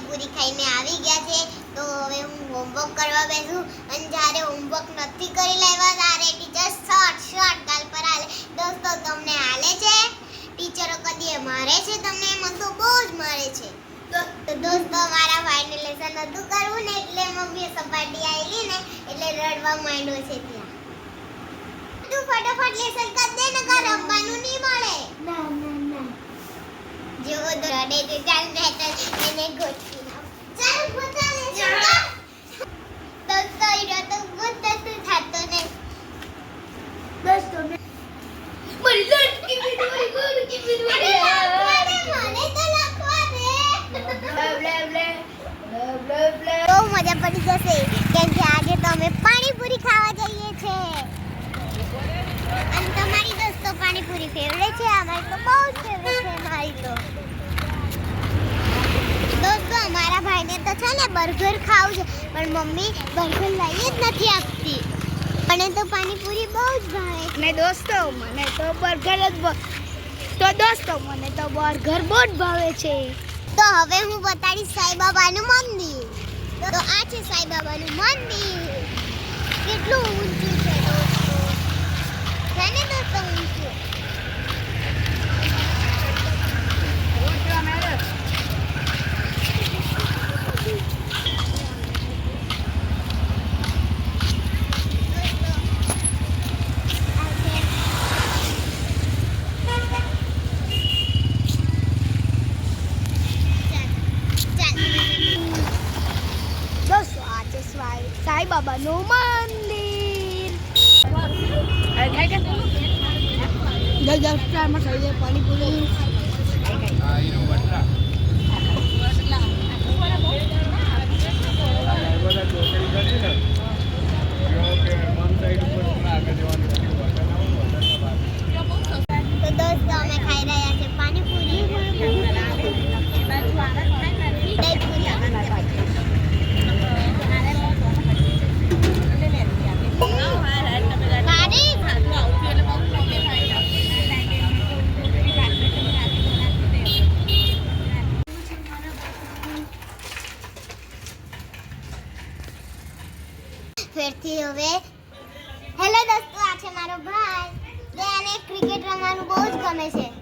પાણીપુરી ખાઈને આવી ગયા છે. તો હવે હું હોમવર્ક કરવા બેસું. અને જ્યારે હોમવર્ક નથી કરી લેવા ત્યારે ટીચર શોર્ટ શોર્ટ ગાલ પર હાલે. દોસ્તો, તમને હાલે છે? ટીચરો કદી મારે છે તમને એમાં? તો બહુ જ મારે છે. તો દોસ્તો, મારા ભાઈને લેસન નતું કરવું ને એટલે મમ્મીએ સપાટી આવેલી ને એટલે રડવા માંડ્યો છે ત્યાં. તું ફટાફટ લેસન કર દે ને રમવાનું નહીં મળે. ના ના. બહુ મજા પડી જશે કેમ કે આજે તો અમે પાણીપુરી ખાવા જઈએ છે. અને તમારી દોસ્તો પાણીપુરી ફેવરેટ છે, અમારી તો બહુ જ ફેવરેટ મારી દોસ્તો અમારા ભાઈને તો છે ને બર્ગર ખાવું છે પણ મમ્મી બર્ગર લઈ જ નથી આપતી. મને તો પાણીપુરી બહુ જ ભાવે ને દોસ્તો મને તો બર્ગર જ તો દોસ્તો મને તો બર્ગર બહુ જ ભાવે છે. તો હવે હું બતાડીશ સાઈબાબાનું મંદિર. તો આ છે સાઈબાબાનું મંદિર. કેટલું સાઈબાબાનું મંદિર જય જય સ્ટારમાં ખાઈએ પાણીપુરી ફેરથી હવે. હેલો દોસ્તો, આ છે મારો ભાઈ. આને ક્રિકેટ રમવાનું બહુ જ ગમે છે.